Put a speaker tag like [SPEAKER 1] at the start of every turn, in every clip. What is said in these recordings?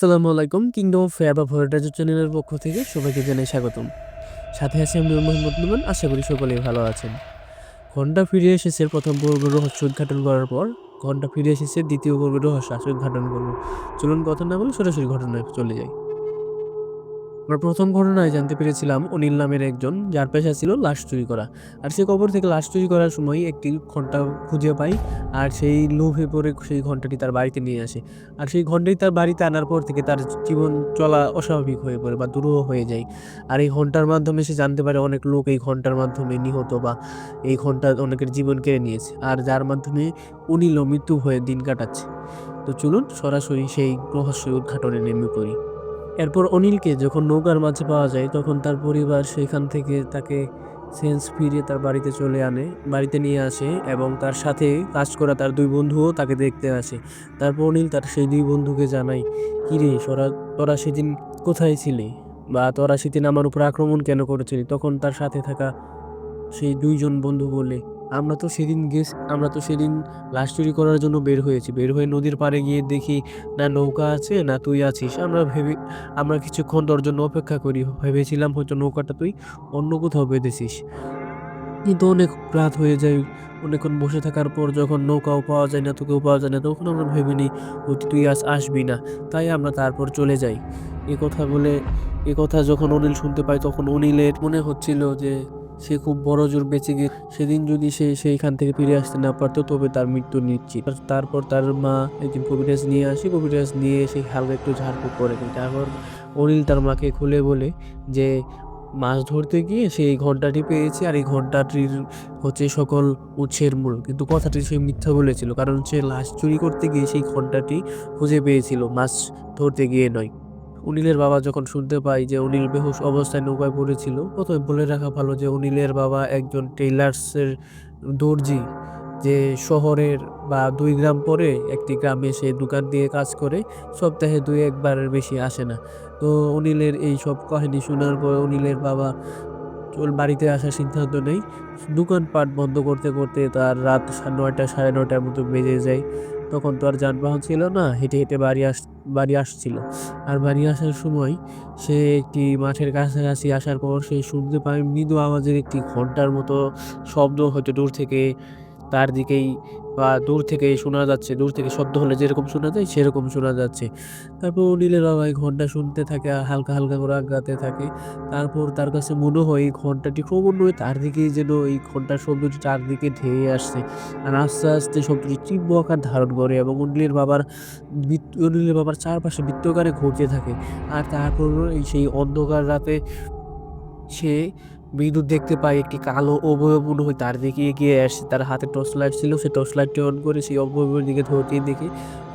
[SPEAKER 1] আসসালামু আলাইকুম kingdom of fair বা ভয়েটাজের চ্যানেলের পক্ষ থেকে সবাইকে জানাই স্বাগতম। সাথে আছি আমি মোহাম্মদ নুমান, আশা করি সকলেই ভালো আছেন। ঘণ্টা ফিরে এসেছে প্রথম পর্ব রহস্য উদ্ঘাটন করার পর। ঘণ্টা ফিরে এসেছে দ্বিতীয় পর্ব রহস্য উদ্ঘাটন করব। চলুন কথা না বলে সরাসরি ঘটনায় চলে যাই। আমরা প্রথম ঘটনায় জানতে পেরেছিলাম অনিল নামের একজন, যার পেশা ছিল লাশ চুরি করা। আর সে কবর থেকে লাশ চুরি করার সময় একটি ঘণ্টা খুঁজে পায় আর সেই লোভে পড়ে সেই ঘন্টাটি তার বাড়িতে নিয়ে আসে। আর সেই ঘন্টাটি তার বাড়িতে আনার পর থেকে তার জীবন চলা অস্বাভাবিক হয়ে পড়ে বা দুরূহ হয়ে যায়। আর এই ঘণ্টার মাধ্যমে সে জানতে পারে অনেক লোক এই ঘণ্টার মাধ্যমে নিহত বা এই ঘণ্টা অনেকের জীবন কেড়ে নিয়েছে, আর যার মাধ্যমে অনিলও মৃত্যু হয়ে দিন কাটাচ্ছে। তো চলুন সরাসরি সেই রহস্য উদ্ঘাটনে নেমে পড়ি। এরপর অনিলকে যখন নৌকার মাঝে পাওয়া যায়, তখন তার পরিবার সেখান থেকে তাকে সেন্স ফিরিয়ে তার বাড়িতে চলে আনে, বাড়িতে নিয়ে আসে এবং তার সাথে কাজ করা তার দুই বন্ধুও তাকে দেখতে আসে। তারপর অনিল তার সেই দুই বন্ধুকে জানায়, কিরে, সরা, তোরা সেদিন কোথায় ছিলে? বা তোরা সেদিন আমার উপর আক্রমণ কেন করেছিলি? তখন তার সাথে থাকা সেই দুইজন বন্ধু বলে আমরা তো সেদিন গেছি আমরা তো সেদিন লাশ চুরি করার জন্য বের হয়েছি। বের হয়ে নদীর পাড়ে গিয়ে দেখি না নৌকা আছে, না তুই আছিস। আমরা ভেবে, আমরা কিছুক্ষণ তোর জন্য অপেক্ষা করি। ভেবেছিলাম হয়তো নৌকাটা তুই অন্য কোথাও বেঁধেছিস। কিন্তু অনেক রাত হয়ে যায়, অনেকক্ষণ বসে থাকার পর যখন নৌকাও পাওয়া যায় না, তোকেও পাওয়া যায় না, তখন আমরা ভেবে নিই হয়তো তুই আজ আসবি না। তাই আমরা তারপর চলে যাই। এ কথা বলে, এ কথা যখন অনিল শুনতে পাই তখন অনিলের মনে হচ্ছিল যে সে খুব বড় জোর বেঁচে গিয়ে সেদিন যদি সে সেইখান থেকে ফিরে আসতে না পারতো, তবে তার মৃত্যু নিশ্চিত। তারপর তার মা একদিন কবিরাজ নিয়ে আসে কবিরাজ নিয়ে সেই হালকা একটু ঝাড়ফুঁক করে দেয়। তারপর অনিল তার মাকে খুলে বলে যে, মাছ ধরতে গিয়ে সে এই ঘন্টাটি পেয়েছে, আর এই ঘন্টাটির হচ্ছে সকল উৎসের মূল। কিন্তু কথাটি সে মিথ্যা বলেছিল, কারণ সে লাশ চুরি করতে গিয়ে সেই ঘন্টাটি খুঁজে পেয়েছিল, মাছ ধরতে গিয়ে নয়। অনিলের বাবা যখন শুনতে পায় যে অনিল বেহুশ অবস্থায় নৌকায় পড়েছিল, প্রথমে বলে রাখা ভালো যে অনিলের বাবা একজন টেইলার্সের দর্জি যে শহরের বা দুই গ্রাম পরে একটি গ্রামে সে দোকান দিয়ে কাজ করে, সপ্তাহে দুই একবারের বেশি আসে না। তো অনিলের এই সব কাহিনী শোনার পর অনিলের বাবা চল বাড়িতে আসার সিদ্ধান্ত নেই দোকানপাট বন্ধ করতে করতে তার রাত নয়টা, সাড়ে নয়টার মতো বেজে যায়। তখন তো আর যানবাহন ছিল না, হেঁটে হেঁটে বাড়ি আস, বাড়ি আসছিল। আর বাড়ি আসার সময় সে একটি মাঠের কাছাকাছি আসার পর সে শুনতে পায় মৃদু আওয়াজের একটি ঘণ্টার মতো শব্দ হয়তো দূর থেকে তার দিকেই বা দূর থেকে শোনা যাচ্ছে, দূর থেকে শব্দ হলে যেরকম শোনা যায় সেরকম শোনা যাচ্ছে। তারপর নীলের বাবা এই ঘণ্টা শুনতে থাকে, হালকা হালকা করে আগাতে থাকে। তারপর তার কাছে মনে হয় এই ঘন্টাটি ক্রমান্বয়ে তার দিকেই যেন এই ঘণ্টার শব্দটি চারদিকে ধেয়ে আসছে। আর আস্তে আস্তে শব্দটি তীব্র আকার ধারণ করে এবং অনিলের বাবার অনিলের বাবার চারপাশে বৃত্তকারে ঘুরতে থাকে। আর তারপর সেই অন্ধকার রাতে সে বিদ্যুৎ দেখতে পাই একটি কালো অবয়ব মনে হয় তার দিকে এগিয়ে আসছে তার হাতে টর্চ লাইট ছিল সে টর্চ লাইটটি অন করে সেই অবয়বের দিকে ধরতে দেখি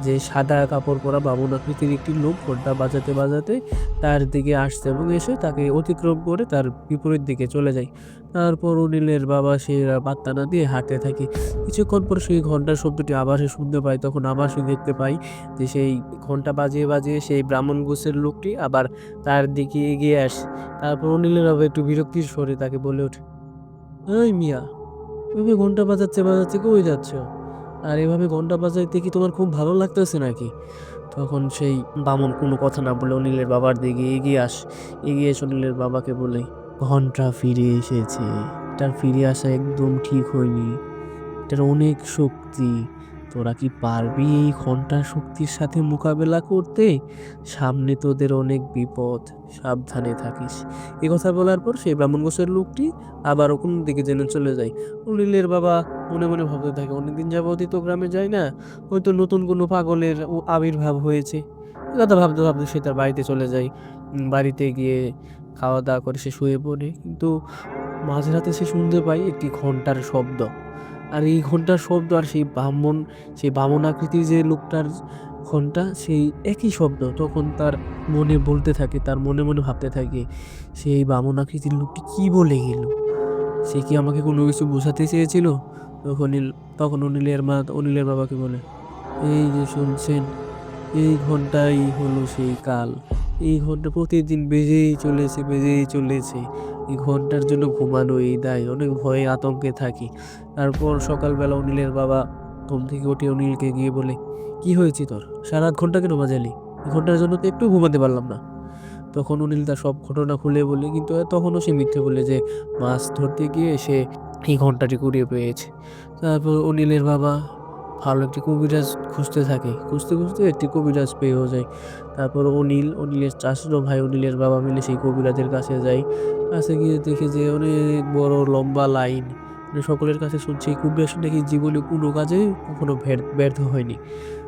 [SPEAKER 1] যে সাদা কাপড় পরা বামন আকৃতির একটি লোক ঘণ্টা বাজাতে বাজাতে তার দিকে আসছে এবং এসে তাকে অতিক্রম করে তার বিপরীত দিকে চলে যায়। তারপর অনিলের বাবা সে পাত্তা না দিয়ে হাঁটতে থাকে। কিছুক্ষণ পর সেই ঘণ্টার শব্দটি আবার সে শুনতে পায় তখন আবার সে দেখতে পায় যে সেই ঘণ্টা বাজিয়ে বাজিয়ে সেই ব্রাহ্মণ গোছের লোকটি আবার তার দিকে এগিয়ে আসে, তারপর অনিলের বাবা একটু বিরক্তির স্বরে তাকে বলে ওঠে ওই মিয়া, এভাবে ঘণ্টা বাজাচ্ছে বাজাচ্ছে কই যাচ্ছ? আর এভাবে ঘণ্টা বাজাইতে কি তোমার খুব ভালো লাগতেছে নাকি? তখন সেই বামন কোনো কথা না বলে অনিলের বাবার দিকে এগিয়ে আস, এগিয়ে এসে অনিলের বাবাকে বলে ঘণ্টা ফিরে এসেছে। তার ফিরে আসা একদম ঠিক হয়নি। তার অনেক শক্তি। তোরা কি পারবি এই ঘণ্টার শক্তির সাথে মোকাবেলা করতে? সামনে তোদের অনেক বিপদ। সাবধানে থাকিস। এ কথা বলার পর সেই ব্রাহ্মণ গোছের লোকটি আবার কোন দিকে যেন চলে যায়। অনিলের বাবা মনে মনে ভাবতে থাকে, অনেকদিন যাবতই তো গ্রামে যায় না। হয়তো নতুন কোনো পাগলের আবির্ভাব হয়েছে। কথা ভাবতে ভাবতে সে তার বাড়িতে চলে যায়। বাড়িতে গিয়ে খাওয়া দাওয়া করে সে শুয়ে পড়ে। কিন্তু মাঝরাতে সে শুনতে পায় একটি ঘণ্টার শব্দ। আর এই ঘণ্টার শব্দ আর সেই ব্রাহ্মণ সেই বামন আকৃতির যে লোকটার ঘণ্টা, সেই একই শব্দ তখন তার মনে বলতে থাকে, তার মনে মনে ভাবতে থাকে সেই বামন আকৃতির লোকটি কী বলে গেল? সে কি আমাকে কোনো কিছু বোঝাতে চেয়েছিল? তখন তখন অনিলের মা অনিলের বাবাকে বলে, এই যে শুনছেন, এই ঘন্টাই হলো সেই কাল। এই ঘণ্টা প্রতিদিন বেজেই চলেছে বেজেই চলেছে। এই ঘণ্টার জন্য ঘুমানো এই দায়, অনেক ভয়ে আতঙ্কে থাকি। তারপর সকালবেলা অনিলের বাবা ঘুম থেকে উঠে অনিলকে গিয়ে বলে, কি হয়েছে তোর? সারা ঘণ্টা কেন বাজালি? ঘণ্টার জন্য তো একটু ঘুমাতে পারলাম না। তখন অনিল তার সব ঘটনা খুলে বলে, কিন্তু তখনও সে মিথ্যে বলে যে, মাছ ধরতে গিয়ে সে এই ঘন্টাটি কুড়িয়ে পেয়েছে। তারপর অনিলের বাবা ভালো একটি কবিরাজ খুঁজতে থাকে। খুঁজতে খুঁজতে একটি কবিরাজ পেয়েও যায়। তারপর অনিল, অনিলের চাষিরও ভাই অনিলের বাবা মিলে সেই কবিরাজের কাছে যায়। কাছে গিয়ে দেখে যে অনেক বড় লম্বা লাইন। মানে সকলের কাছে শুনছে কবিরাজ নাকি জীবনে কোনো কাজে কখনো ব্যর্থ হয়নি।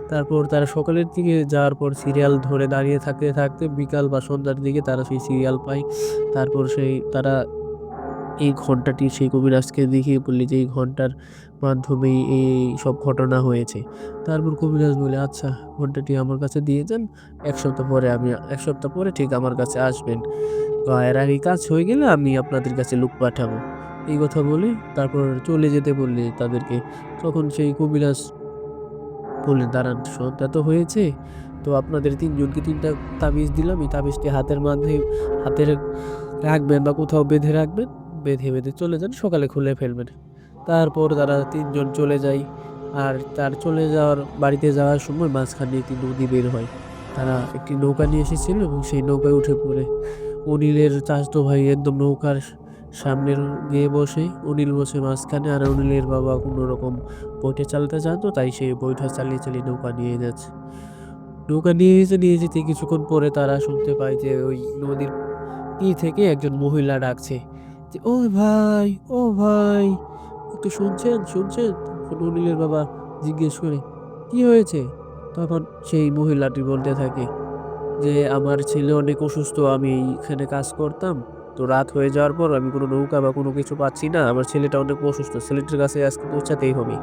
[SPEAKER 1] তারপর তারা সকালের দিকে যাওয়ার পর সিরিয়াল ধরে দাঁড়িয়ে থাকতে থাকতে বিকাল বা সন্ধ্যার দিকে তারা সেই সিরিয়াল পায়। তারপর সেই, তারা এই ঘন্টাটি সেই কবিরাজকে দেখিয়ে বললে যে এই ঘণ্টার মাধ্যমেই এই সব ঘটনা হয়েছে। তারপর কবিরাজ বলে আচ্ছা ঘন্টাটি আমার কাছে দিয়ে যান। এক সপ্তাহ পরে আমি, এক সপ্তাহ পরে ঠিক আমার কাছে আসবেন। এর আগে কাজ হয়ে গেলে আমি আপনাদের কাছে লোক পাঠাবো। এই কথা বলে তারপর চলে যেতে বললে তাদেরকে। তখন সেই কবিরাজ বললেন, দাঁড়ান সন্ধ্যা তো হয়েছে। তো আপনাদের তিনজনকে তিনটা তাবিজ দিলাম। এই তাবিজটি হাতের মাধ্যমে, হাতের রাখবেন বা কোথাও বেঁধে রাখবেন। বেঁধে বেঁধে চলে যান, সকালে খুলে ফেলবেন। তারপর তারা তিনজন চলে যায় আর তার চলে যাওয়ার, বাড়িতে যাওয়ার সময় মাঝখানে একটি নদী বের হয়। তারা একটি নৌকা নিয়ে এসেছিল এবং সেই নৌকায় উঠে পড়ে। অনিলের চাচতো ভাই একদম নৌকার সামনের গিয়ে বসে, অনিল বসে মাঝখানে আর অনিলের বাবা কোনো রকম বইটা চালাতে জানতো তাই সেই বইটা চালিয়ে চালিয়ে নৌকা নিয়ে যাচ্ছে। নৌকা নিয়ে যেতে নিয়ে যেতে কিছুক্ষণ পরে তারা শুনতে পায় যে ওই নদীর তীর থেকে একজন মহিলা ডাকছে। যে ও ভাই ও ভাই। একটু শুনছেন শুনছেন? তখন অনিলের বাবা জিজ্ঞেস করে, কি হয়েছে? তখন সেই মহিলাটি বলতে থাকে যে, আমার ছেলে অনেক অসুস্থ, আমি এখানে কাজ করতাম। তো রাত হয়ে যাওয়ার পর আমি কোনো নৌকা বা কোনো কিছু পাচ্ছি না। আমার ছেলেটা অনেক অসুস্থ, ছেলেটার কাছে আজকে পৌঁছাতেই হবে।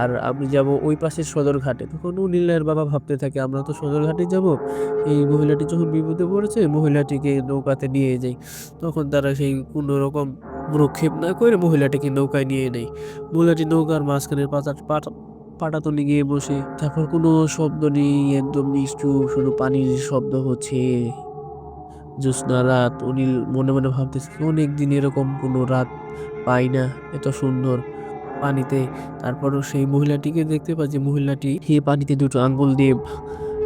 [SPEAKER 1] আর আমি যাব ওই পাশের সদর ঘাটে তখন উনিলের বাবা ভাবতে থাকে, আমরা তো সদর ঘাটে যাব। এই মহিলাটি যখন বিপদে পড়েছে, মহিলাটিকে নৌকাতে নিয়ে যাই। তখন তারা সেই কোনো রকম ভ্রক্ষেপ না করে মহিলাটিকে নৌকায় নিয়ে নেয়। মহিলাটি নৌকার মাঝখানের পাতা পাটা পাটাতনে গিয়ে বসে। তারপর কোনো শব্দ নেই, একদম নিষ্ঠুর শুধু পানির শব্দ হচ্ছে। জ্যোৎস্না রাত অনিল মনে মনে ভাবতেছে অনেক দিন এরকম কোনো রাত পাই না, এত সুন্দর পানিতে। তারপরও সেই মহিলাটিকে দেখতে পাই যে মহিলাটি সেই পানিতে দুটো আঙ্গুল দিয়ে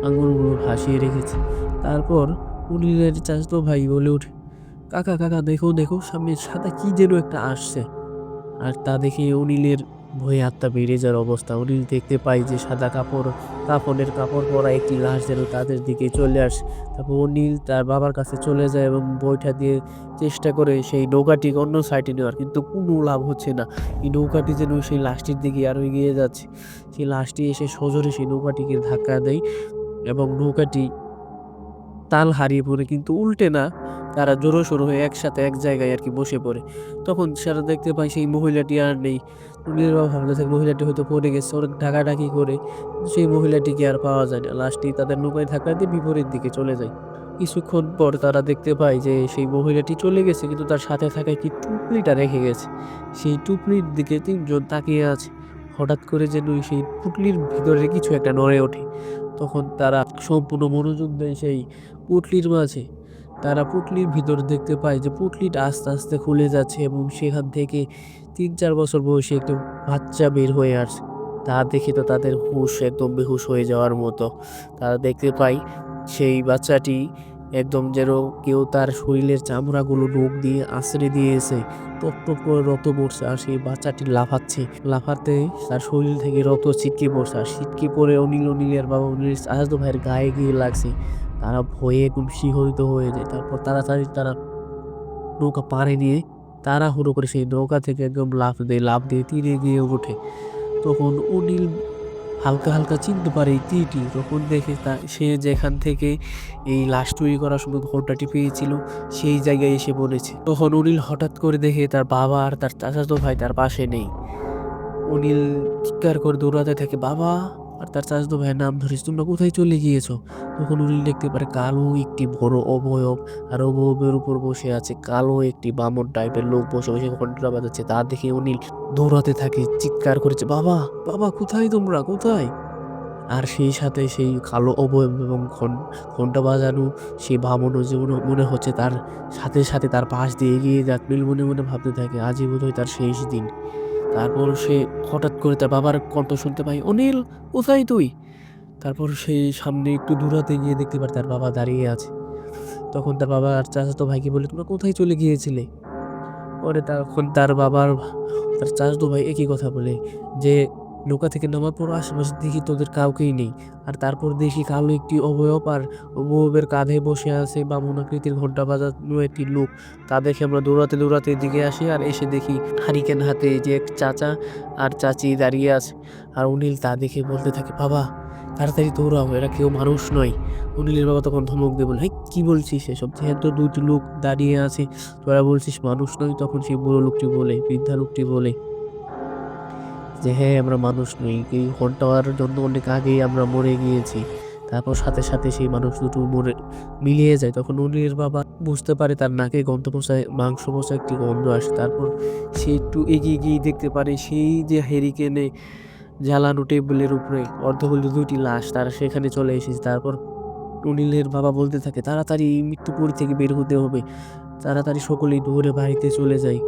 [SPEAKER 1] আঙ্গুলগুলো ভাসিয়ে রেখেছে। তারপর অনিলের চাচাতো ভাই বলে উঠে কাকা কাকা, দেখো দেখো, সামনে সাদা কি যেন একটা আসছে। আর তা দেখে অনিলের ভয়ে আত্মা বেড়ে যাওয়ার অবস্থা। অনিল দেখতে পাই যে সাদা কাপড় কাপড়ের কাপড় পরা একটি লাশ যেন তাদের দিকে চলে আসে। তারপর অনিল তার বাবার কাছে চলে যায় এবং বইটা দিয়ে চেষ্টা করে সেই নৌকাটিকে অন্য সাইডে নেওয়ার, কিন্তু কোনো লাভ হচ্ছে না। এই নৌকাটি যেন সেই লাশটির দিকে আরও এগিয়ে যাচ্ছে। সেই লাশটি এসে সজোরে সেই নৌকাটিকে ধাক্কা দেয় এবং নৌকাটি তাল হারিয়ে পড়ে, কিন্তু উল্টে না। তারা জোরো সরো হয়ে একসাথে এক জায়গায় আর কি বসে পড়ে। তখন সেটা দেখতে পাই সেই মহিলাটি আর নেই। উনির বাবা থাকে মহিলাটি হয়তো পড়ে গেছে অনেক ডাকাডাকি করে। সেই মহিলাটিকে আর পাওয়া যায় না। লাশটি তাদের নৌকায় ধাক্কা দিয়ে বিপরীত দিকে চলে যায়। কিছুক্ষণ পর তারা দেখতে পায় যে সেই মহিলাটি চলে গেছে, কিন্তু তার সাথে থাকা একটি টুপলিটা রেখে গেছে। সেই টুপলির দিকে তিনজন তাকিয়ে আছে। হঠাৎ করে যেন সেই পুটলির ভিতরে কিছু একটা নড়ে ওঠে। তখন তারা সম্পূর্ণ মনোযোগ দেয় সেই পুটলির মাঝে। তারা পুটলির ভিতর দেখতে পায় যে পুটলিটা আস্তে আস্তে খুলে যাচ্ছে এবং সেখান থেকে তিন চার বছর বয়সী একটা বাচ্চা বের হয়ে আসছে তা দেখে তো তাদের হুঁশ একদম বেহুশ হয়ে যাওয়ার মতো। তারা দেখতে পায় সেই বাচ্চাটি একদম যেন কেউ তার শরীরের চামড়াগুলো নখ দিয়ে আশ্রে দিয়েছে, টপ করে রক্ত পড়ছে আর সেই বাচ্চাটি লাফাচ্ছে। লাফাতে তার শরীর থেকে রক্ত ছিটকে পড়ছে আর ছিটকে পড়ে অনিল অনিলের বাবা অনিলের আজাদ ভাইয়ের গায়ে গিয়ে লাগছে। তারা ভয়ে খুব শিহরিত হয়ে যায়। তারপর তাড়াতাড়ি তারা নৌকা পাড়ে নিয়ে তাড়াহুড়ো করে সেই নৌকা থেকে একদম লাফ দেয়, লাফ দিয়ে, তীরে গিয়ে ওঠে। তখন অনিল হালকা হালকা চিনতে পারে এই তীরটি। তখন দেখে তা, সে যেখান থেকে এই লাশ তৈরি করার সময় ঘন্টাটি পেয়েছিল, সেই জায়গায় এসে পড়েছে তখন অনিল হঠাৎ করে দেখে তার বাবা আর তার চাচাতো ভাই তার পাশে নেই। অনিল চিৎকার করে দৌড়াতে থাকে, বাবা আর তার চাচাতো ভাইয়ের নাম ধরিস, তোমরা কোথায় চলে গিয়েছো? তখন উনি দেখতে পারে কালো একটি বড় অবয়ব, আর অবয়বের উপর বসে আছে কালো একটি বামন টাইপের লোক বসে বসে ঘণ্টা বাজাচ্ছে। তা দেখে অনিল দৌড়াতে থাকে, চিৎকার করেছে, বাবা বাবা, কোথায় তোমরা, কোথায়? আর সেই সাথে সেই কালো অবয়ব এবং ঘন- ঘণ্টা বাজানো সেই ভাবনও যে মনে- হচ্ছে তার সাথে সাথে তার পাশ দিয়ে এগিয়ে যাচ্ছে মনে মনে ভাবতে থাকে, আজই বোধহয় তার শেষ দিন। তারপর সে হঠাৎ করে তার বাবার কণ্ঠ শুনতে পায় অনিল, কোথায় তুই? তারপর সে সামনে একটু দূরাতে গিয়ে দেখতে পারে তার বাবা দাঁড়িয়ে আছে। তখন তার বাবা আর চাচাতো ভাইকে বলে, তোমরা কোথায় চলে গিয়েছিলে? পরে তখন তার বাবার, তার চাচাতো ভাই একই কথা বলে যে নৌকা থেকে নামার পর আশেপাশে দেখি তোদের কাউকেই নেই। আর তারপর দেখি কালো একটি অবয়ব আর অবয়বের কাঁধে বসে আছে বামুন আকৃতির ঘণ্টা বাজানো একটি লোক। তা দেখে আমরা দৌড়াতে দৌড়াতে এদিকে আসি আর এসে দেখি হারিকেন হাতে যে এক চাচা আর চাচি দাঁড়িয়ে আছে। আর অনিল তা দেখে বলতে থাকে বাবা তাড়াতাড়ি দৌড়াও এরা কেউ মানুষ নয়। অনিলের বাবা তখন ধমক দিয়ে বলে "হেই, কি বলছিস এসব? যেহেতু দুটি লোক দাঁড়িয়ে আছে তোরা বলছিস মানুষ নয়? তখন সেই বুড়ো লোকটি বলে বৃদ্ধা লোকটি বলে যে হ্যাঁ আমরা মানুষ নই। এই ঘণ্টার জন্য অনেক আগেই আমরা মরে গিয়েছি, তারপর সাথে সাথে সেই মানুষ দুটো মরে, মিলিয়ে যায়। তখন অনিলের বাবা বুঝতে পারে তার নাকে গন্ধ পোষায় মাংস পোষা একটি গন্ধ আসে। তারপর সে একটু এগিয়ে গিয়ে দেখতে পারে সেই যে হেরিকেনে জ্বালানো টেবিলের উপরে অর্ধগোল দুটি লাশ, তারা সেখানে চলে এসেছে। তারপর অনিলের বাবা বলতে থাকে, তাড়াতাড়ি এই মৃত্যুপুরী থেকে বের হতে হবে। তাড়াতাড়ি সকলেই দৌড়ে বাড়িতে চলে যায়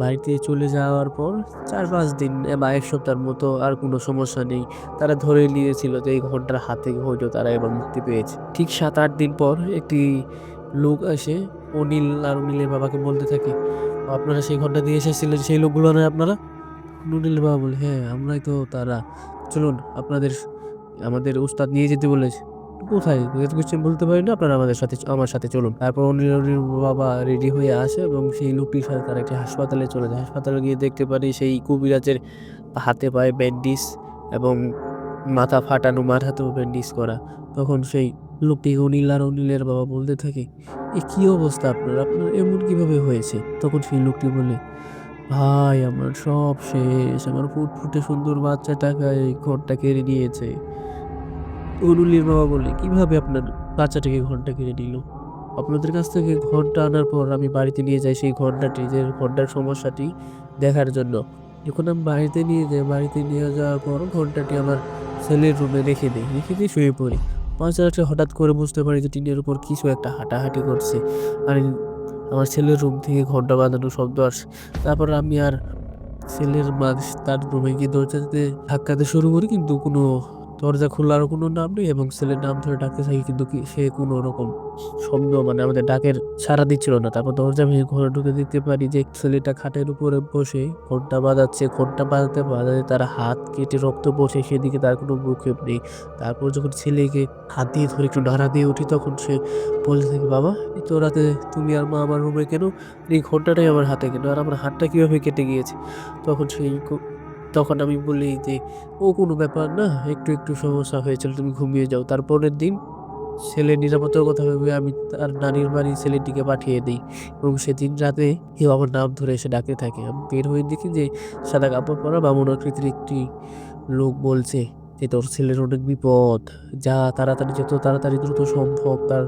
[SPEAKER 1] বাড়িতে চলে যাওয়ার পর চার পাঁচ দিন বা এক সপ্তাহের মতো আর কোনো সমস্যা নেই। তারা ধরে নিয়েছিল যে এই ঘণ্টার হাত হয়তো তারা এবার মুক্তি পেয়েছে। ঠিক সাত আট দিন পর একটি লোক আসে, অনিল আর অনিলের বাবাকে বলতে থাকে, আপনারা সেই ঘণ্টা দিয়ে এসেছিলেন, সেই লোকগুলো নয় আপনারা? অনিলের বাবা বলে হ্যাঁ আমরাই তো তারা। চলুন, আপনাদের, আমাদের উস্তাদ নিয়ে যেতে বলেছে। কোথায়? কিছু বলতে পারি না, আপনারা আমাদের সাথে আমার সাথে চলুন। তারপর অনিল অনিল বাবা রেডি হয়ে আসে এবং সেই লোকটির সাথে তারা একটি হাসপাতালে চলে যায়। হাসপাতালে গিয়ে দেখতে পারি সেই কবিরাজের হাতে পায়ে ব্যান্ডিজ এবং মাথা ফাটানো মাথাতেও ব্যান্ডিজ করা। তখন সেই লোকটি অনিল আর অনিলের বাবা বলতে থাকে, এ কি অবস্থা আপনার? আপনার এমন কীভাবে হয়েছে? তখন সেই লোকটি বলে, ভাই, আমার সব শেষ। আমার ফুটফুটে সুন্দর বাচ্চাটাকে ঘরটা কেড়ে নিয়েছে। অরুলির বাবা বলে কীভাবে আপনার বাচ্চাটাকে ঘণ্টা কিনে নিল আপনাদের কাছ থেকে ঘণ্টা আনার পর আমি বাড়িতে নিয়ে যাই সেই ঘন্টাটি যে ঘণ্টার সমস্যাটি দেখার জন্য। যখন আমি বাড়িতে নিয়ে যাই, বাড়িতে নিয়ে যাওয়ার পর ঘন্টাটি আমার ছেলের রুমে রেখে দিই, রেখে দিয়ে শুয়ে পড়ি। মাঝরাতে হঠাৎ করে বুঝতে পারি যে টিনের উপর কিছু একটা হাঁটাহাঁটি করছে। আর আমার ছেলের রুম থেকে ঘণ্টা বাঁধানো শব্দ আসে। তারপর আমি আর ছেলের মা তার রুমে গিয়ে দরজাতে ধাক্কাতে শুরু করি, কিন্তু কোনো দরজা খোলার কোনো নাম নেই এবং ছেলের নাম ধরে ডাকতে থাকি কিন্তু সে কোনো রকম শব্দ মানে আমাদের ডাকের সাড়া দিচ্ছিল না। তারপর দরজা ভেঙে ঘরে ঢুকে দিতে পারি যে ছেলেটা খাটের উপরে বসে ঘণ্টা বাজাচ্ছে ঘণ্টা বাজাতে বাজাতে তার হাত কেটে রক্ত বসে, সেদিকে তার কোনো ভ্রুক্ষেপ নেই। তারপর যখন ছেলেকে হাত দিয়ে ধরে একটু নাড়া দিয়ে উঠি, তখন সে বলতে থাকে, বাবা তো রাতে তুমি আর মা আমার রুমে কেন? এই ঘন্টাটাই আমার হাতে কেন? আর আমার হাতটা কীভাবে কেটে গিয়েছে? তখন সেই তখন আমি বলি যে, ও, কোনো ব্যাপার না, একটু একটু সমস্যা হয়েছিল, তুমি ঘুমিয়ে যাও। তারপরের দিন ছেলে নিরাপত্তার কথা ভেবে আমি তার নানির বাড়ি ছেলেটিকে পাঠিয়ে দিই এবং সেদিন রাতে কেউ আমার নাম ধরে এসে ডাকতে থাকে। আমি বের হয়ে দেখি যে, সাদা কাপড় পরা বামন আকৃতির একটি লোক বলছে যে তোর ছেলের অনেক বিপদ, যা তাড়াতাড়ি যত তাড়াতাড়ি দ্রুত সম্ভব তার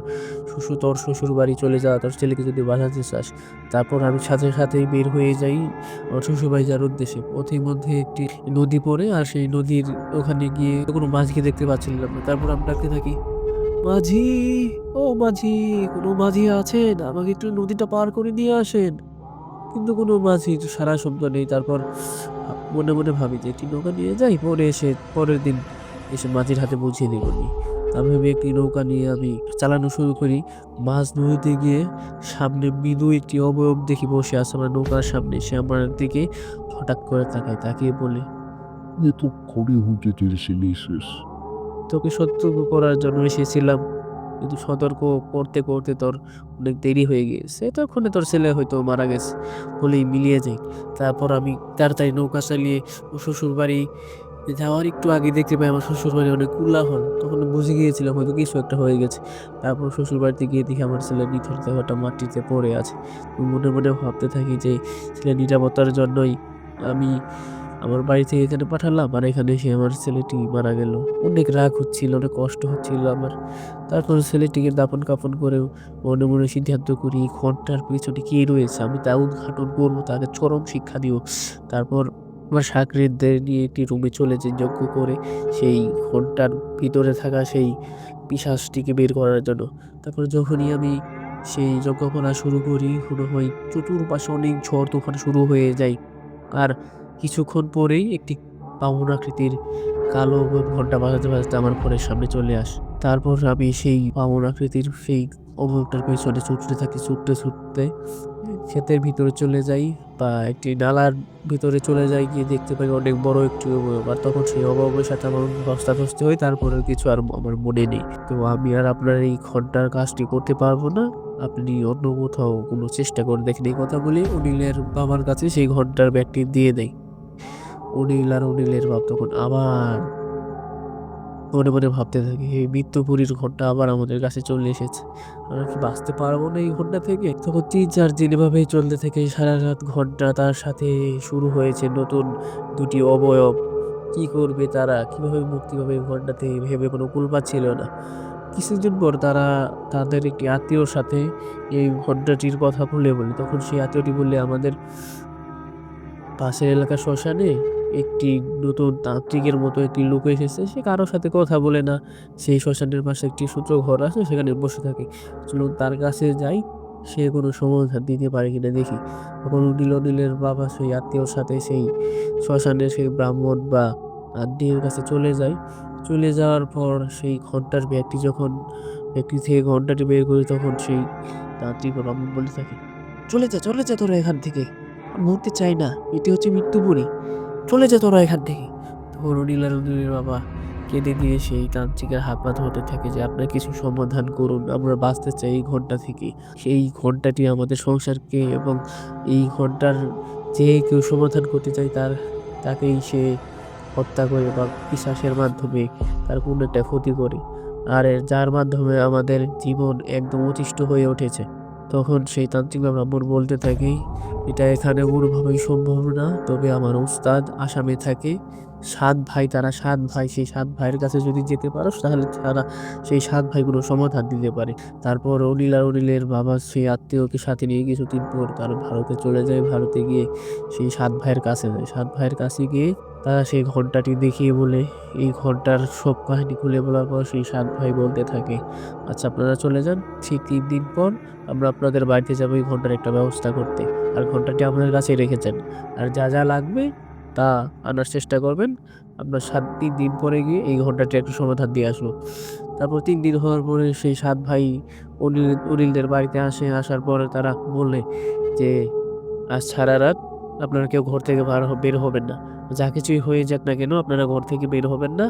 [SPEAKER 1] শ্বশুর, তোর শ্বশুর বাড়ি চলে যা, তোর ছেলেকে যদি বাঁচাতে চাস। তারপর আমি সাথে সাথেই বের হয়ে যাই আমার শ্বশুরবাড়ি যাওয়ার উদ্দেশ্যে। পথের মধ্যে একটি নদী পড়ে আর সেই নদীর ওখানে গিয়ে কোনো মাঝিকে দেখতে পাচ্ছিলাম না। তারপর আমি ডাকতে থাকি, মাঝি, ও মাঝি, কোনো মাঝি আছেন? আমাকে একটু নদীটা পার করে নিয়ে আসেন। কিন্তু কোনো মাঝির সারা শব্দ নেই। তারপর মনে মনে ভাবি যে একটি নৌকা নিয়ে যাই পরে এসে পরের দিন এসে মাঝির হাতে বুঝিয়ে দেব নি আমি ভেবে একটি নৌকা নিয়ে আমি চালানো শুরু করি। মাছ নদীতে গিয়ে সামনে মৃদু একটি অবয়ব দেখি বসে আছে আমার নৌকার সামনে। সে আমার দিকে হঠাৎ করে তাকায় তাকিয়ে বলে
[SPEAKER 2] করে
[SPEAKER 1] তোকে সত্য করার জন্য এসেছিলাম। কিন্তু সতর্ক করতে করতে তোর অনেক দেরি হয়ে গিয়েছে। তখন তোর ছেলে হয়তো মারা গেছে বলেই মিলিয়ে যাই তারপর আমি তাড়াতাড়ি নৌকা চালিয়ে শ্বশুর বাড়ি যাওয়ার একটু আগে দেখতে পাই আমার শ্বশুর বাড়ি অনেক উল্লাহন তখন বুঝে গিয়েছিলাম হয়তো কিছু একটা হয়ে গেছে। তারপর শ্বশুর বাড়িতে গিয়ে দেখি আমার ছেলে নিথর দেহটা মাটিতে পড়ে আছে। মনে মনে ভাবতে থাকি যে ছেলে নিরাপত্তার জন্যই আমি আমার বাড়ি থেকে এখানে পাঠালাম আর এখানে এসে আমার ছেলেটি মারা গেল। অনেক রাগ হচ্ছিল, অনেক কষ্ট হচ্ছিল আমার। তারপর ছেলেটিকে দাপন কাপন করে মনে মনে সিদ্ধান্ত করি ঘণ্টার পিছনে কে রয়েছে? আমি তা উদ্ঘাটন করব, তাকে চরম শিক্ষা দিব। তারপর আমার সাকরিদদের নিয়ে একটি রুমে চলে যাই, যজ্ঞ করে সেই ঘণ্টার ভিতরে থাকা সেই পিশাচটিকে বের করার জন্য। তারপর যখনই আমি সেই যজ্ঞ করা শুরু করি শুরু হয় চতুর্পাশে অনেক ঝড় তুফান শুরু হয়ে যায়। আর কিছুক্ষণ পরেই একটি বামন আকৃতির কালো ঘণ্টা বাজাতে বাজাতে আমার ঘরের সামনে চলে আস। তারপর আমি সেই বামন আকৃতির সেই অমুকটার পেছনে ছুটতে থাকি, ছুটতে ছুটতে। ক্ষেতের ভিতরে চলে যাই বা একটি নালার ভিতরে চলে যাই, গিয়ে দেখতে পাই অনেক বড় একটি অবয়ব। তখন সেই অবয়বের সাথে আমার ধস্তাধস্তি হয় তারপরে কিছু আর আমার মনে নেই। তো আমি আর আপনার এই ঘণ্টার কাজটি করতে পারব না। আপনি অন্য কোথাও কোনো চেষ্টা করে দেখেন, এই কথা বলে অনিলের বাবার কাছে সেই ঘণ্টার ব্যাগটি দিয়ে দেয় অনিল আর অনিলের বাপ তখন আবার মনে মনে ভাবতে থাকে এই মৃত্যুপুরীর ঘণ্টা আবার আমাদের কাছে চলে এসেছে। আমরা কি বাঁচতে পারব না এই ঘণ্টা থেকে? তখন তিন চার দিন এভাবেই চলতে থেকে সারা রাত ঘণ্টা তার সাথে শুরু হয়েছে নতুন দুটি অবয়ব। কি করবে তারা? কীভাবে মুক্তি পাবে থেকে ভেবে কোনো কুল পাচ্ছিল না। কিছুদিন পর তারা তাদের একটি আত্মীয়র সাথে এই ঘন্টাটির কথা বলে বলে। তখন সেই আত্মীয়টি বললে, আমাদের পাশের এলাকার শ্মশানে একটি নতুন তান্ত্রিকের মতো একটি লোক এসেছে, সে কারোর সাথে কথা বলে না। সেই শ্মশানের পাশে একটি সূত্র ঘর আছে, সেখানে বসে থাকে। চলুন তার কাছে যাই, সে কোনো সমাধান দিতে পারে কিনা দেখি। তখন উনিল নীলের বাবা সেই আত্মীয়র সাথে সেই শ্মশানে সেই ব্রাহ্মণ বা আত্মীয়ের কাছে চলে যায়। চলে যাওয়ার পর সেই ঘণ্টার ব্যাগটি যখন ব্যক্তি থেকে ঘন্টাটি বের করি তখন সেই তান্ত্রিক ব্রাহ্মণ বলে থাকে, চলে যা চলে যা তোরা এখান থেকে। মরতে চাই না, এটি হচ্ছে মৃত্যুপুরী। চলে যা তোরা এখান থেকে। অনিল বাবা কেঁদে দিয়ে সেই তান্ত্রিকের হাত পা ধরতে থাকে যে, আপনারা কিছু সমাধান করুন, আমরা বাঁচতে চাই এই ঘণ্টা থেকে। সেই ঘন্টাটি আমাদের সংসারকে এবং এই ঘণ্টার যে কেউ সমাধান করতে চায়, তার, তাকেই সে হত্যা করে বা পিশাসের মাধ্যমে তার কোনো একটা ক্ষতি করে। আর যার মাধ্যমে আমাদের জীবন একদম অতিষ্ঠ হয়ে উঠেছে। তখন সেই তান্ত্রিক ব্রাহ্মণ বলতে থাকে এটা এখানে কোনোভাবেই সম্ভব না। তবে আমার উস্তাদ আসামে থাকে। সাত ভাই, তারা সাত ভাই, সেই সাত ভাইয়ের কাছে যদি যেতে পারো তাহলে তারা সেই সাত ভাই কোনো সমাধান দিতে পারে। তারপর অনিল আর অনিলের বাবা, সেই আত্মীয়কে সাথে নিয়ে কিছুদিন পর তারা ভারতে চলে যায়। ভারতে গিয়ে সেই সাত ভাইয়ের কাছে যায়। সাত ভাইয়ের কাছে গিয়ে তারা সেই ঘন্টাটি দেখিয়ে বলে, এই ঘণ্টার সব কাহিনী খুলে বলার পর সেই সাত ভাই বলতে থাকে আচ্ছা আপনারা চলে যান। ঠিক তিন দিন পর আমরা আপনাদের বাড়িতে যাব এই ঘণ্টার একটা ব্যবস্থা করতে। আর ঘন্টাটি আপনার কাছে রেখেছেন আর যা যা লাগবে তা আনার চেষ্টা করবেন। আপনার সাত তিন দিন পরে গিয়ে এই ঘন্টাটি একটু সমাধান দিয়ে আসব তারপর তিন দিন হওয়ার পরে সেই সাত ভাই অনিল, অনিলদের বাড়িতে আসে। আসার পরে তারা বললে যে, আজ সারা রাত আপনারা কেউ ঘর থেকে বের হবেন না। যা কিছুই হয়ে যাক না কেন, আপনারা ঘর থেকে বের হবেন না।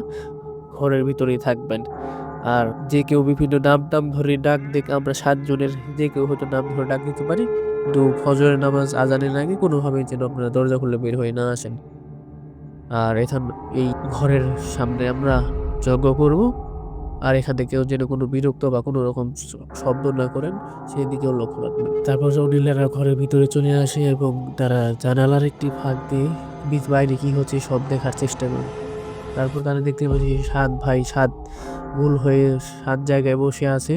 [SPEAKER 1] ঘরের ভিতরেই থাকবেন। আর যে কেউ বিভিন্ন নাম টাম ধরে ডাক দেখ আমরা সাতজনের যে কেউ হয়তো নাম ধরে ডাক দিতে পারি। কিন্তু ফজরের নামাজ আজানের আগে কোনোভাবেই যেন আপনারা দরজা খুলে বের হয়ে না আসেন। আর এখান এই ঘরের সামনে আমরা যজ্ঞ করব। আর এখানে কেউ যেন কোনো বিরক্ত বা কোনো রকম শব্দ না করেন সেই দিকেও লক্ষ্য রাখবেন। তারপর অনিলেরা ঘরের ভিতরে চলে আসে এবং তারা জানালার একটি ফাঁক দিয়ে বীজ বাইরে কী হচ্ছে সব দেখার চেষ্টা করে। তারপর তারা দেখতে পাচ্ছি সাত ভাই, সাত ভুল হয়ে সাত জায়গায় বসে আছে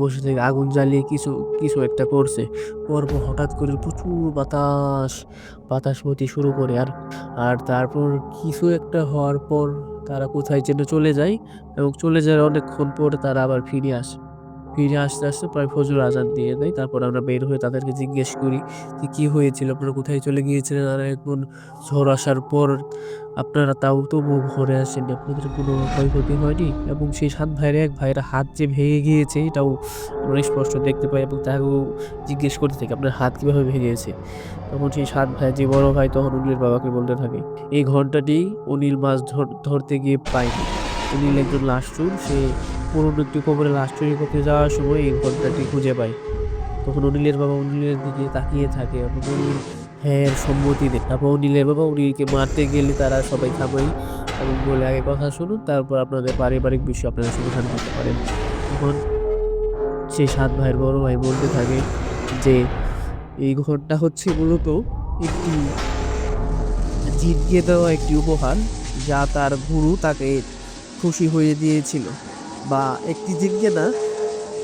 [SPEAKER 1] বসে থেকে আগুন জ্বালিয়ে কিছু কিছু একটা করছে। পরপর হঠাৎ করে প্রচুর বাতাস বাতাস বইতে শুরু করে। আর আর তারপর কিছু একটা হওয়ার পর তারা কোথায় যেন চলে যায় এবং চলে যাওয়ার অনেকক্ষণ পর তারা আবার ফিরে আসে, ফিরে আসতে আসতে প্রায় ফজর আজান দিয়ে দেয়। তারপর আমরা বের হয়ে তাদেরকে জিজ্ঞেস করি যে, কী হয়েছিল? আপনারা কোথায় চলে গিয়েছিলেন? আর এখন ঝড় আসার পর আপনারা তাও তবু ঘরে আসেননি। আপনাদের কোনো ক্ষয়ক্ষতি হয়নি এবং সেই সাত ভাইয়ের এক ভাইয়ের হাত যে ভেঙে গিয়েছে এটাও আমরা স্পষ্ট দেখতে পাই এবং তাকেও জিজ্ঞেস করতে থাকি, আপনার হাত কীভাবে ভেঙে ভেঙেছে তখন সেই সাত ভাই, যে বড় ভাই, তখন অনিলের বাবাকে বলতে থাকে, এই ঘন্টাটি অনিল মাছ ধরতে গিয়ে পায়নি। অনিল একজন লাশ চুর, সে পুরনো একটি কবরে লাশ চুরি করতে যাওয়ার সময় এই ঘন্টাটি খুঁজে পায়। তখন অনিলের বাবা অনিলের দিকে তাকিয়ে থাকে এবং অনিল হ্যাঁ সম্মতি দেয় তারপর অনিলের বাবা অনিলকে মারতে গেলে তারা সবাই থামাই এবং বলে, আগে কথা শুনুন, তারপর আপনাদের পারিবারিক বিষয় আপনারা সমাধান করতে পারেন। তখন সেই সাত ভাইয়ের বড় ভাই বলতে থাকে যে, এই ঘরটা হচ্ছে মূলত একটি জিতকে দেওয়া একটি উপহার যা তার গুরু তাকে খুশি হয়ে দিয়েছিল। বা একটি জিতকে না,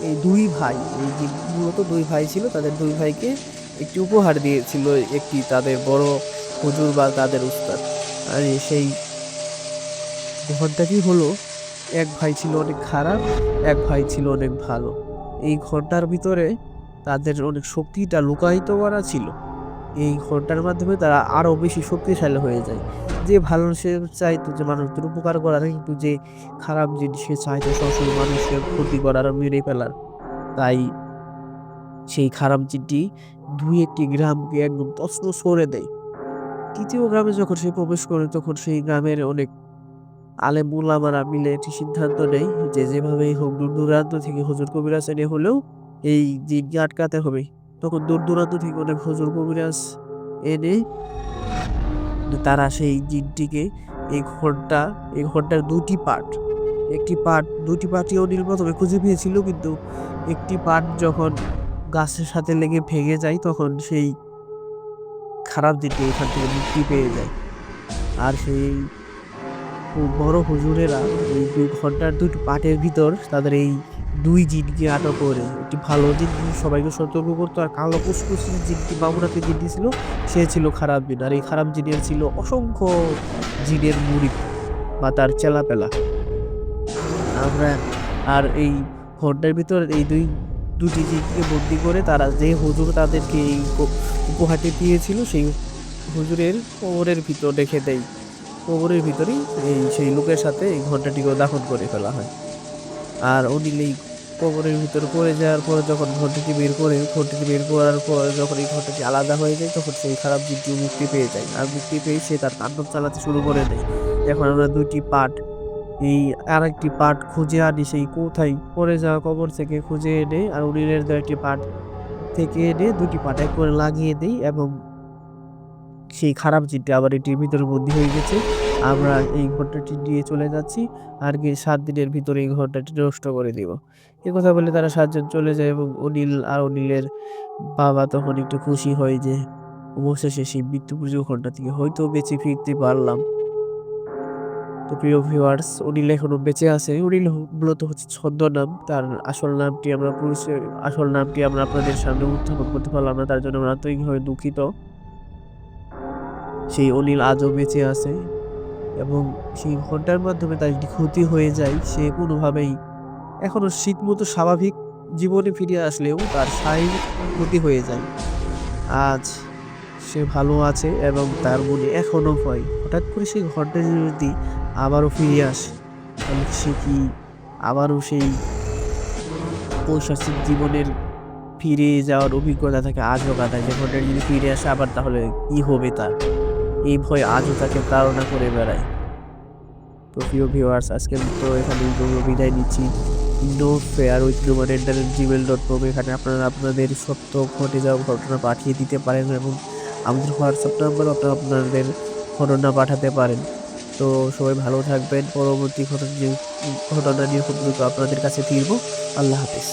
[SPEAKER 1] এই দুই ভাই, এই মূলত দুই ভাই ছিল, তাদের দুই ভাইকে একটি উপহার দিয়েছিল একটি তাদের বড় হুজুর বা তাদের উস্তাদ। আর সেই ঘরটাটি হলো এক ভাই ছিল অনেক খারাপ, এক ভাই ছিল অনেক ভালো। এই ঘরটার ভিতরে তাদের অনেক শক্তিটা লুকায়িত করা ছিল। এই ঘণ্টার মাধ্যমে তারা আরও বেশি শক্তিশালী হয়ে যায়। যে ভালো সে চাইতো যে মানুষদের উপকার করার, কিন্তু যে খারাপ জিনিস সে চাইতো সবসময় মানুষের ক্ষতি করার, মেরে ফেলার। তাই সেই খারাপ জিনটি দুই একটি গ্রামকে একদম তছনছ সরে দেয়। তৃতীয় গ্রামে যখন সে প্রবেশ করে, তখন সেই গ্রামের অনেক আলে উলামারা মিলে একটি সিদ্ধান্ত নেয় যে যেভাবেই হোক দূর দূরান্ত থেকে হজুর কবিরাজ এনে হলেও এই জিনকে আটকাতে হবে। তখন দূর দূরান্ত থেকে অনেক হুজুর কবিরাজ এনে তারা সেই জিনটিকে এই ঘরটা, এই ঘরটার দুটি পার্ট একটি পার্ট দুটি পার্টই অনিল প্রথমে খুঁজে পেয়েছিল, কিন্তু একটি পার্ট যখন গাছের সাথে লেগে ভেঙে যায়, তখন সেই খারাপ দিনটি এখান থেকে মুক্তি পেয়ে যায়। আর সেই বড় হুজুরেরা এই দুই ঘণ্টার দুটি পাটের ভিতর তাদের এই দুই জিনকে আটক করে। একটি ভালো জিন সবাইকে সতর্ক করতো, আর কালো পুষ্পুষ জিনটি মামুনাতে জিনটি ছিল সে ছিল খারাপ জিন। আর এই খারাপ জিনের ছিল অসংখ্য জিনের মুড়ি বা তার চেলাপেলা। আমরা আর এই ঘণ্টার ভিতর এই দুই দুটি জিনকে বন্দি করে তারা যে হুজুর তাদেরকে এই উপহারটি দিয়েছিল, সেই হুজুরের কোমরের ভিতর রেখে দেয়। কোমরের ভিতরেই এই সেই লোকের সাথে এই ঘন্টাটিকেও দাফন করে ফেলা হয়। আর অনিল এই কোমরের ভিতর পড়ে যাওয়ার পরে যখন ঘন্টাটি বের করে ঘন্টাটি বের করার পর যখন এই ঘন্টাটি আলাদা হয়ে যায়, তখন সেই খারাপ জিনটিও মুক্তি পেয়ে যায়। আর মুক্তি পেয়ে সে তার তাণ্ডব চালাতে শুরু করে দেয়। এখন আমরা দুটি পার্ট এই আর একটি পার্ট খুঁজে আনি সেই কোথায়? পড়ে যাওয়া কবর থেকে খুঁজে এনে আর উনিলের দু একটি পার্ট থেকে এনে দুটি পার্ট এক করে লাগিয়ে দিই এবং সেই খারাপ জিনটা আবার এটির ভিতরে বন্দি হয়ে গেছে। আমরা এই ঘরটাটি নিয়ে চলে যাচ্ছি। আর কি সাত দিনের ভিতরে এই ঘরটাটি নষ্ট করে দিব। এ কথা বলে তারা সাতজন চলে যায় এবং অনিল আর অনিলের বাবা তখন একটু খুশি হয় যে অবশেষে সেই মৃত্যু পুজো ঘরটা থেকে হয়তো বেঁচে ফিরতে পারলাম। তো প্রিয় ভিউয়ার্স অনিল এখনও বেঁচে আছে। অনিল মূলত হচ্ছে ছদ্মনাম। তার আসল নামটি আমরা পরিচয় আসল নামটি আমরা আপনাদের সামনে উত্থাপন করতে পারলাম না, তার জন্য আমরা আন্তরিকভাবে দুঃখিত। সেই অনিল আজও বেঁচে আছে এবং সেই ঘণ্টার মাধ্যমে তার একটি ক্ষতি হয়ে যায়, সে কোনোভাবেই এখনও শীত মতো স্বাভাবিক জীবনে ফিরে আসলেও তার শারীরিক ক্ষতি হয়ে যায়। আজ সে ভালো আছে এবং তার মনে এখনও ভয়। হঠাৎ করে সেই ঘণ্টা যদি আবারও ফিরে আসে। তাহলে সে কি আবারও সেই পৈশাচিক জীবনের ফিরে যাওয়ার অভিজ্ঞতা থাকে আজও কাটায় যে ঘণ্টা যদি ফিরে আসে আবার তাহলে কি হবে তার? এই ভয় আজও তাকে তাড়না করে বেড়ায়। তো প্রিয় ভিউয়ার্স আজকের মতো এখানে বিদায় নিচ্ছি। Indo fair with Noman internet Gmail dot com এখানে আপনারা আপনাদের সত্য ঘটে যাওয়া ঘটনা পাঠিয়ে দিতে পারেন এবং আমাদের হোয়াটসঅ্যাপ নাম্বার আপনারা আপনাদের ঘটনা পাঠাতে পারেন। তো সবাই ভালো থাকবেন। পরবর্তী ঘটনা ঘটনা নিয়ে খুব দ্রুত আপনাদের কাছে ফিরবো। আল্লাহ হাফিজ।